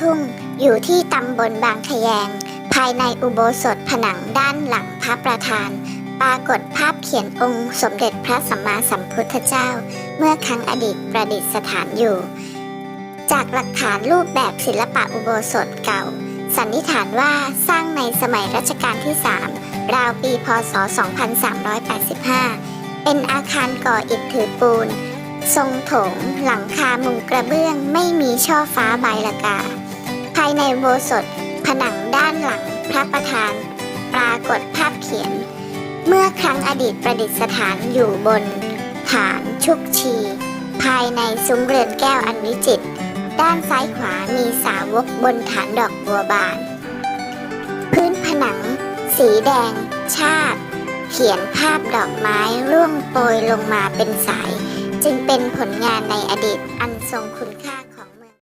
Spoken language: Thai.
ทุ่ง อยู่ที่ตำบลบางขยง ภายในอุโบสถผนังด้านหลังพระประธาน ปรากฏภาพเขียนองค์สมเด็จพระสัมมาสัมพุทธเจ้า เมื่อครั้งอดีตประดิษฐานอยู่ จากหลักฐานรูปแบบศิลปะอุโบสถเก่า สันนิษฐานว่าสร้างในสมัยรัชกาลที่ 3 ราวปีพศ 2385 เป็นอาคารก่ออิฐถือปูนทรงโถงหลังคามุงกระเบื้องไม่มีช่อฟ้าใบละกาายในโบสถผนังด้านหลังพระประธาน ปรากฏภาพเขียน เมื่อครั้งอดีตประดิษฐานอยู่บน ฐานชุกชี ภายในซุ้มเรือนแก้วอันวิจิตรด้านซ้ายขวามีสาวกบนฐานดอกบัวบาน พื้นผนัง สีแดง ชาติ เขียนภาพดอกไม้ร่วงโปรยลงมาเป็นสาย จึงเป็นผลงานในอดีตอันทรงคุณค่า